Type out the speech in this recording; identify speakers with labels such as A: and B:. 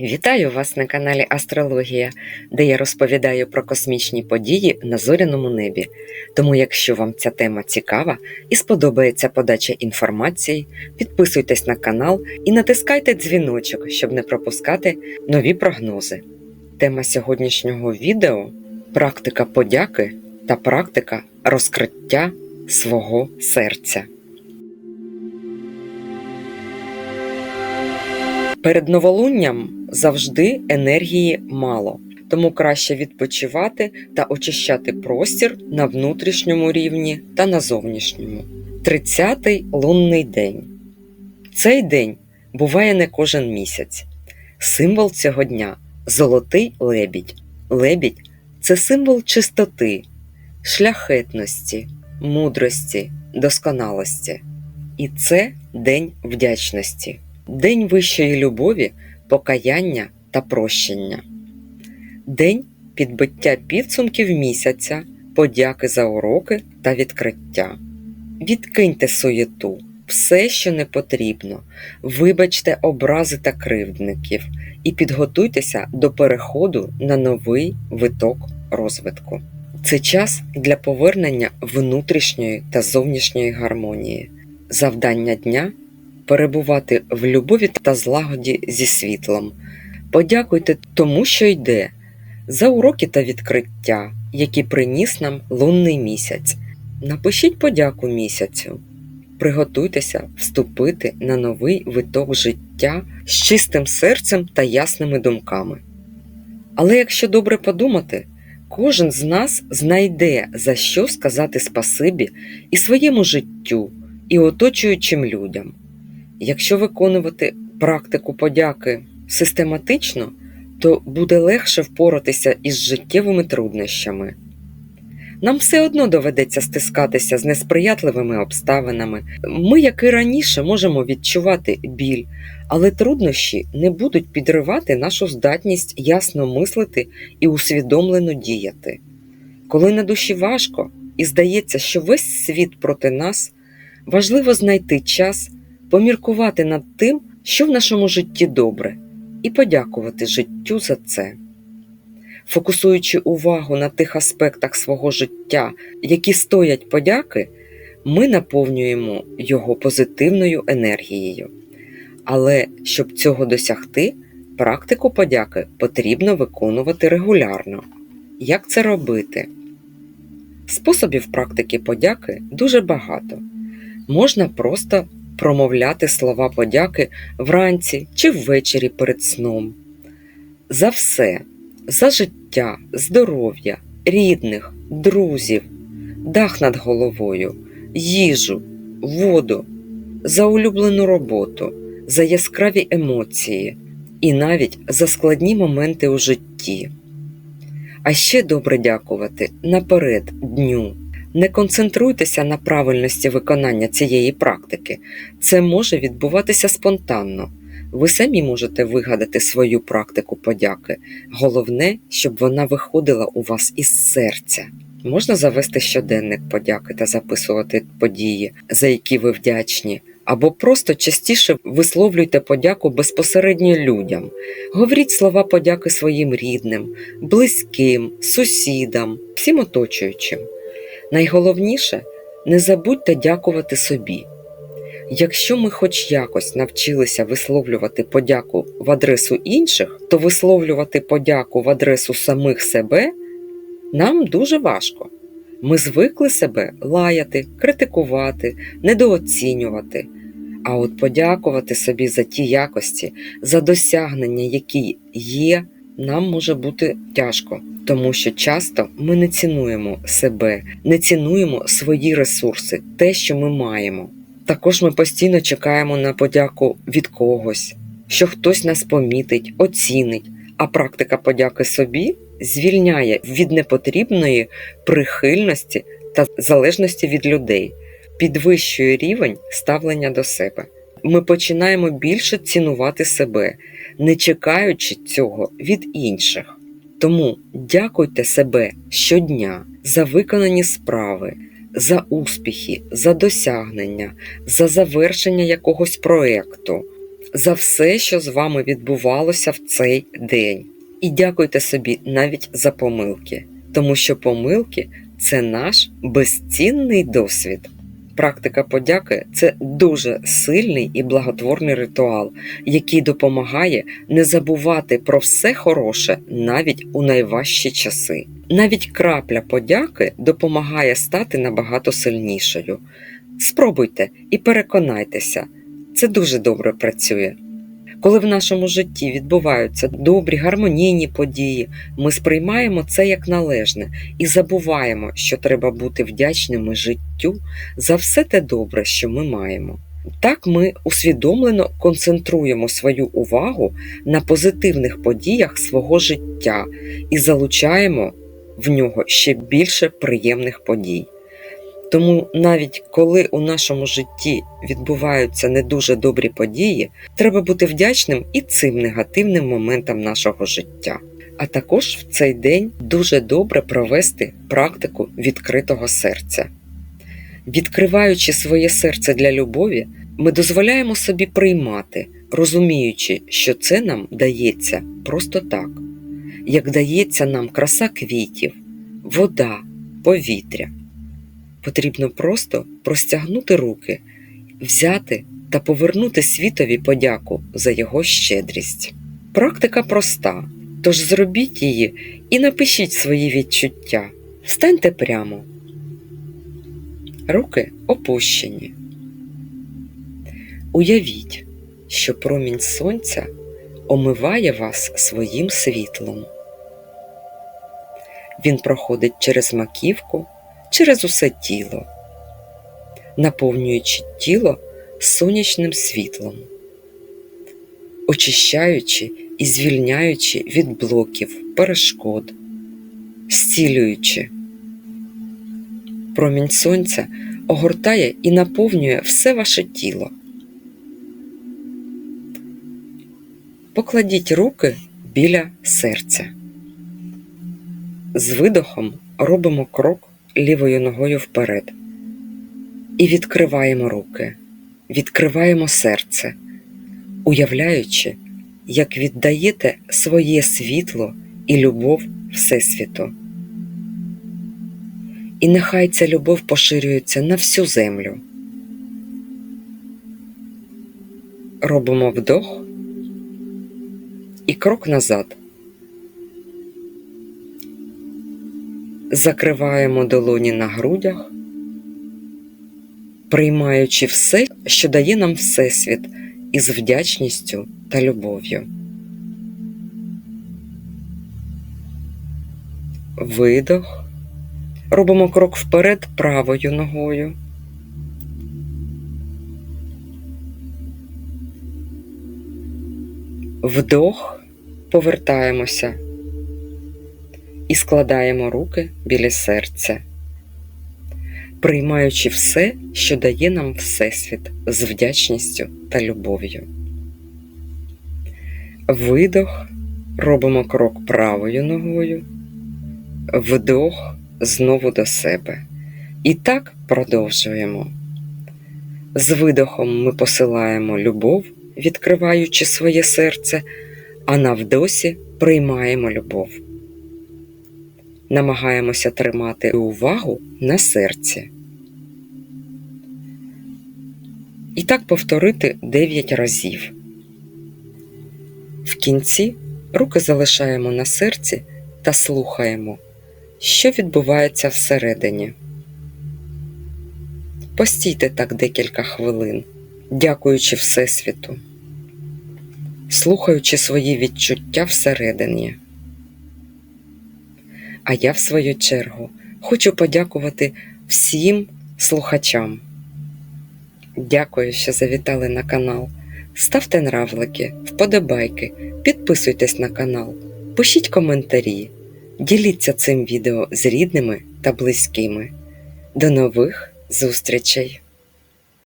A: Вітаю вас на каналі Астрологія, де я розповідаю про космічні події на зоряному небі. Тому, якщо вам ця тема цікава і сподобається подача інформації, підписуйтесь на канал і натискайте дзвіночок, щоб не пропускати нові прогнози. Тема сьогоднішнього відео практика подяки та практика розкриття свого серця. Перед новолунням завжди енергії мало, тому краще відпочивати та очищати простір на внутрішньому рівні та на зовнішньому. 30-й лунний день. Цей день буває не кожен місяць. Символ цього дня золотий лебідь. Лебідь це символ чистоти, шляхетності, мудрості, досконалості. І це день вдячності, день вищої любові покаяння та прощення. День підбиття підсумків місяця, подяки за уроки та відкриття. Відкиньте суєту, все, що не потрібно, вибачте образи та кривдників і підготуйтеся до переходу на новий виток розвитку. Це час для повернення внутрішньої та зовнішньої гармонії. Завдання дня перебувати в любові та злагоді зі світлом. Подякуйте тому, що йде, за уроки та відкриття, які приніс нам лунний місяць. Напишіть подяку місяцю. Приготуйтеся вступити на новий виток життя з чистим серцем та ясними думками. Але якщо добре подумати, кожен з нас знайде за що сказати спасибі і своєму життю, і оточуючим людям. Якщо виконувати практику подяки систематично, то буде легше впоратися із життєвими труднощами. Нам все одно доведеться стискатися з несприятливими обставинами. Ми, як і раніше, можемо відчувати біль, але труднощі не будуть підривати нашу здатність ясно мислити і усвідомлено діяти. Коли на душі важко і здається, що весь світ проти нас, важливо знайти час поміркувати над тим, що в нашому житті добре, і подякувати життю за це. Фокусуючи увагу на тих аспектах свого життя, які стоять подяки, ми наповнюємо його позитивною енергією. Але щоб цього досягти, практику подяки потрібно виконувати регулярно. Як це робити? Способів практики подяки дуже багато. Можна просто промовляти слова подяки вранці чи ввечері перед сном. За все, за життя, здоров'я, рідних, друзів, дах над головою, їжу, воду, за улюблену роботу, за яскраві емоції і навіть за складні моменти у житті. А ще добре дякувати наперед дню. Не концентруйтеся на правильності виконання цієї практики, це може відбуватися спонтанно. Ви самі можете вигадати свою практику подяки. Головне, щоб вона виходила у вас із серця. Можна завести щоденник подяки та записувати події, за які ви вдячні, або просто частіше висловлюйте подяку безпосередньо людям. Говоріть слова подяки своїм рідним, близьким, сусідам, всім оточуючим. Найголовніше не забудьте дякувати собі. Якщо ми хоч якось навчилися висловлювати подяку в адресу інших, то висловлювати подяку в адресу самих себе нам дуже важко. Ми звикли себе лаяти, критикувати, недооцінювати. А от подякувати собі за ті якості, за досягнення, які є, нам може бути тяжко тому що часто ми не цінуємо себе, не цінуємо свої ресурси, те, що ми маємо. Також ми постійно чекаємо на подяку від когось, що хтось нас помітить, оцінить, а практика подяки собі звільняє від непотрібної прихильності та залежності від людей, підвищує рівень ставлення до себе. Ми починаємо більше цінувати себе, не чекаючи цього від інших. Тому дякуйте себе щодня за виконані справи, за успіхи, за досягнення, за завершення якогось проєкту. за все, що з вами відбувалося в цей день. І дякуйте собі навіть за помилки, тому що помилки це наш безцінний досвід. Практика подяки це дуже сильний і благотворний ритуал, який допомагає не забувати про все хороше навіть у найважчі часи. Навіть крапля подяки допомагає стати набагато сильнішою. Спробуйте і переконайтеся, це дуже добре працює. Коли в нашому житті відбуваються добрі гармонійні події, ми сприймаємо це як належне і забуваємо, що треба бути вдячними життю за все те добре, що ми маємо. Так ми усвідомлено концентруємо свою увагу на позитивних подіях свого життя і залучаємо в нього ще більше приємних подій. Тому навіть коли у нашому житті відбуваються не дуже добрі події, треба бути вдячним і цим негативним моментам нашого життя. А також в цей день дуже добре провести практику відкритого серця. Відкриваючи своє серце для любові, ми дозволяємо собі приймати, розуміючи, що це нам дається просто так, як дається нам краса квітів, вода, повітря. Потрібно просто простягнути руки, взяти та повернути світові подяку за його щедрість. Практика проста, тож зробіть її і напишіть свої відчуття. Встаньте прямо. Руки опущені. Уявіть, що промінь сонця омиває вас своїм світлом. Він проходить через маківку через усе тіло, наповнюючи тіло сонячним світлом, очищаючи і звільняючи від блоків, перешкод, зцілюючи. Промінь сонця огортає і наповнює все ваше тіло. Покладіть руки біля серця. З видохом робимо крок лівою ногою вперед. І відкриваємо руки, відкриваємо серце, уявляючи, як віддаєте своє світло і любов Всесвіту. І нехай ця любов поширюється на всю землю. Робимо вдох і крок назад. Закриваємо долоні на грудях, приймаючи все, що дає нам Всесвіт із вдячністю та любов'ю. Видох. Робимо крок вперед правою ногою. Вдох, повертаємося і складаємо руки біля серця, приймаючи все, що дає нам Всесвіт з вдячністю та любов'ю. Видох, робимо крок правою ногою, вдох знову до себе. І так продовжуємо. З видохом ми посилаємо любов, відкриваючи своє серце, а на вдосі приймаємо любов намагаємося тримати увагу на серці. І так повторити 9 разів. В кінці руки залишаємо на серці та слухаємо, що відбувається всередині. Постійте так декілька хвилин, дякуючи Всесвіту, слухаючи свої відчуття всередині. А я, в свою чергу, хочу подякувати всім слухачам. Дякую, що завітали на канал. Ставте нравлики, вподобайки, підписуйтесь на канал, пишіть коментарі, діліться цим відео з рідними та близькими. До нових зустрічей!